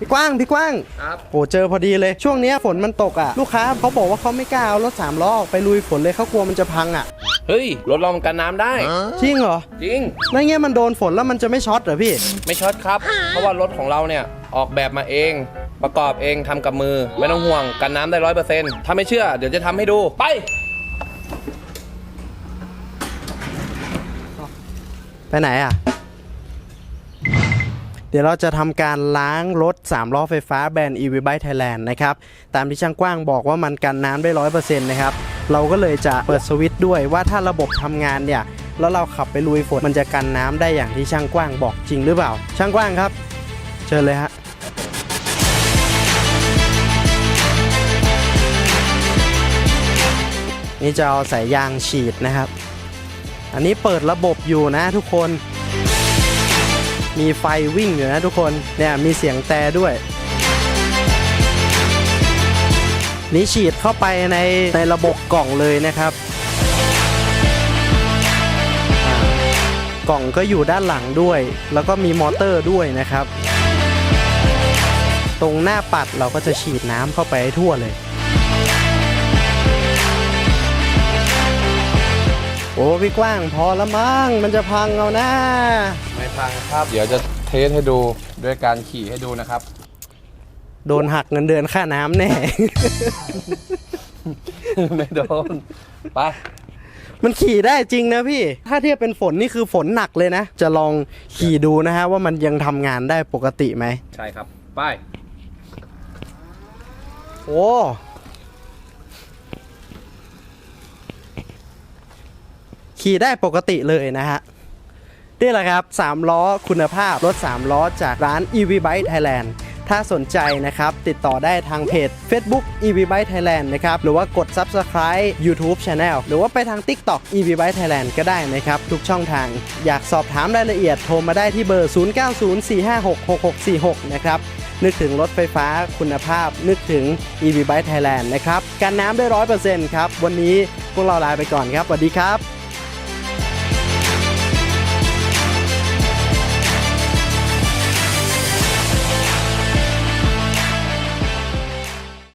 พี่กว้างพี่กว้างครับโอ้เจอพอดีเลยช่วงเนี้ยฝนมันตกอะลูกค้าเขาบอกว่าเขาไม่กล้าเอารถสามล้อออกไปลุยฝนเลยเขากลัวมันจะพังอะเฮ้ยรถเรามันกันน้ำได้ จริงเหรอจริงแล้วเงี้ยมันโดนฝนแล้วมันจะไม่ช็อตเหรอพี่ ไม่ช็อตครับ เพราะว่ารถของเราเนี่ยออกแบบมาเอง ประกอบเองทำกับมือ ไม่ต้องห่วงกันน้ำได้ร้อยเปอร์เซ็นต์ถ้าไม่เชื่อเดี๋ยวจะทำให้ดูไป ไปไหนอะ เดี๋ยวเราจะทำการล้างรถ 3 ล้อไฟฟ้าแบรนด์ EV Bike Thailand นะครับ ตามที่ช่างกว้างบอกว่ามันกันน้ำได้ร้อยเปอร์เซ็นต์นะครับ เราก็เลยจะเปิดสวิตช์ด้วยว่าถ้าระบบทำงานเนี่ย แล้วเราขับไปลุยฝนมันจะกันน้ำได้อย่างที่ช่างกว้างบอกจริงหรือเปล่า ช่างกว้างครับ เชิญเลยฮะนี่จะเอาสายยางฉีดนะครับ อันนี้เปิดระบบอยู่นะทุกคน มีไฟวิ่งอยู่นะทุกคนเนี่ยมีเสียงแต่ด้วยนี่ฉีดเข้าไปในในระบบกล่องเลยนะครับ กล่องก็อยู่ด้านหลังด้วย แล้วก็มีมอเตอร์ด้วยนะครับ ตรงหน้าปัดเราก็จะฉีดน้ำเข้าไปทั่วเลย อ้พี่กว้างพอละมั้งมันจะพังเอานะไม่พังครับ เดี๋ยวจะเทสให้ดูด้วยการขี่ให้ดูนะครับ โดนหักเงินเดือนค่าน้ำแน่ ไม่โดน ไป มันขี่ได้จริงนะพี่ ถ้าเทียบเป็นฝนนี่คือฝนหนักเลยนะ จะลองขี่ดูนะฮะว่ามันยังทำงานได้ปกติไหม ใช่ครับ ไป โอ้ ขี่ได้ปกติเลยนะฮะนี่แหละครับ 3 ล้อคุณภาพรถ 3 ล้อจากร้าน EV Bike Thailand ถ้าสนใจนะครับ ติดต่อได้ทางเพจ Facebook EV Bike Thailand นะครับ หรือว่ากด Subscribe YouTube Channel หรือว่าไปทาง TikTok EV Bike Thailand ก็ได้นะครับ ทุกช่องทาง อยากสอบถามรายละเอียดโทรมาได้ที่เบอร์ 0904566646 นะครับ นึกถึงรถไฟฟ้าคุณภาพ นึกถึง EV Bike Thailand นะครับการน้ำได้ 100%ครับ วันนี้พวกเราลาไปก่อนครับสวัสดีครับ